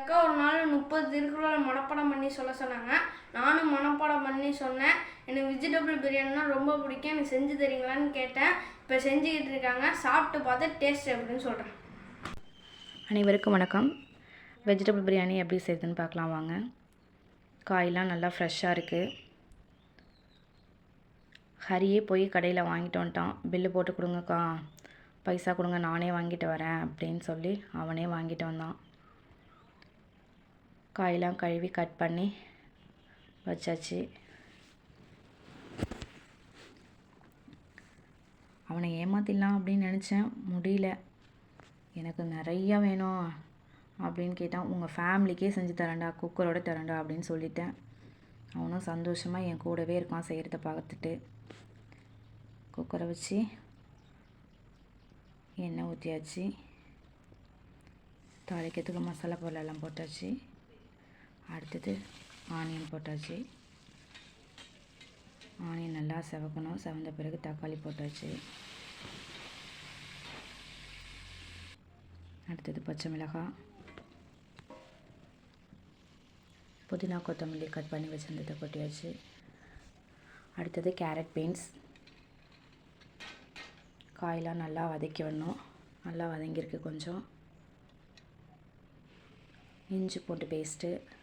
அக்கா ஒரு நாள் முப்பது திருக்குறள் மனப்பாடம் பண்ணி சொல்ல சொன்னாங்க. நானும் மனப்பாடம் பண்ணி சொன்னேன். எனக்கு வெஜிடபிள் பிரியாணினா ரொம்ப பிடிக்கும். எனக்கு செஞ்சு தரீங்களான்னு கேட்டேன். இப்போ செஞ்சுக்கிட்டு இருக்காங்க. சாப்பிட்டு பார்த்து டேஸ்ட் எப்படின்னு சொல்கிறேன் அனைவருக்கும் வணக்கம். வெஜிடபிள் பிரியாணி எப்படி செய்யுதுன்னு பார்க்கலாம் வாங்க. காயெலாம் நல்லா ஃப்ரெஷ்ஷாக இருக்குது ஹரியே போய் கடையில் வாங்கிட்டு வந்துட்டான் பில்லு போட்டு கொடுங்கக்கா. பைசா கொடுங்க நானே வாங்கிட்டு வரேன் அப்படின்னு சொல்லி அவனே வாங்கிட்டு வந்தான். காயெல்லாம் கழுவி கட் பண்ணி வச்சாச்சு. அவனை ஏமாத்திடலாம் அப்படின்னு நினச்சேன். முடியல. எனக்கு நிறையா வேணும் அப்படின்னு கேட்டான். உங்கள் ஃபேமிலிக்கே செஞ்சு தரேன்டா குக்கரோட தரேன்டா அப்படின்னு சொல்லிட்டேன். அவனும் சந்தோஷமாக என் கூடவே இருக்கான் செய்கிறத பார்த்துட்டு. குக்கரை வச்சு எண்ணெய் ஊற்றியாச்சு தாளிக்கிறதுக்கு மசாலா பொருளெல்லாம் போட்டாச்சு. அடுத்தது ஆனியன் போட்டாச்சு. ஆனியன் நல்லா செவக்கணும். செவந்த பிறகு தக்காளி போட்டாச்சு. அடுத்தது பச்சை மிளகாய். புதினா கொத்தமல்லி கட் பண்ணி வச்சுருந்ததை கொட்டியாச்சு. அடுத்தது கேரட் பீன்ஸ். காயெலாம் நல்லா வதக்கி விடணும். நல்லா வதங்கியிருக்கு கொஞ்சம். இஞ்சி பூண்டு பேஸ்ட்டு.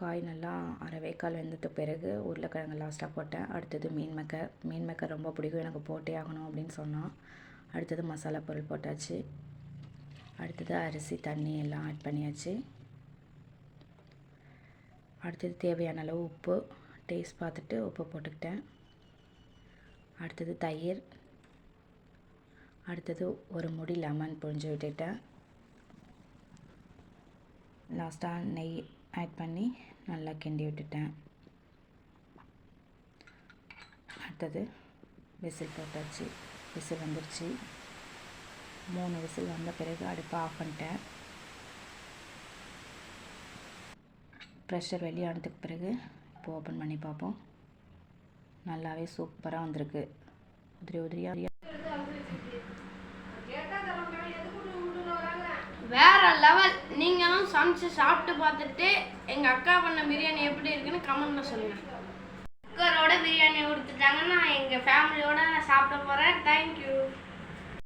காய் நல்லா அரை வேக்கால் வெந்ததுக்கு பிறகு உருளைக்கிழங்கு லாஸ்ட்டாக போட்டேன். அடுத்தது மீன் மக்கை. மீன் மக்கை ரொம்ப பிடிக்கும். எனக்கு போட்டே ஆகணும் அப்படின்னு சொன்னான். அடுத்தது மசாலா பொருள் போட்டாச்சு. அடுத்தது அரிசி தண்ணி எல்லாம் ஆட் பண்ணியாச்சு. அடுத்தது தேவையான அளவு உப்பு டேஸ்ட் பார்த்துட்டு உப்பு போட்டுக்கிட்டேன். அடுத்தது தயிர். அடுத்தது ஒரு முடி லெமன் புழிஞ்சு விட்டுட்டேன். லாஸ்ட்டாக நெய் ஆட் பண்ணி நல்லா கிண்டி விட்டுட்டேன். அடுத்தது விசில் போட்டாச்சு. விசில் வந்துருச்சு. மூணு விசில் வந்த பிறகு அடுப்பை ஆஃப் பண்ணிட்டேன். ப்ரெஷர் வெளியானதுக்கு பிறகு இப்போ ஓப்பன் பண்ணி பார்ப்போம். நல்லாவே சூப்பராக வந்திருக்கு. உதிரி உதிரியாக சமைச்சு சாப்பிட்டு பார்த்துட்டு எங்கள் அக்கா பண்ண பிரியாணி எப்படி இருக்குன்னு கமெண்ட்ல சொல்லுங்கள் குக்கரோட பிரியாணி கொடுத்துட்டாங்கன்னா எங்கள் ஃபேமிலியோட நான் சாப்பிட போகிறேன் தேங்க்யூ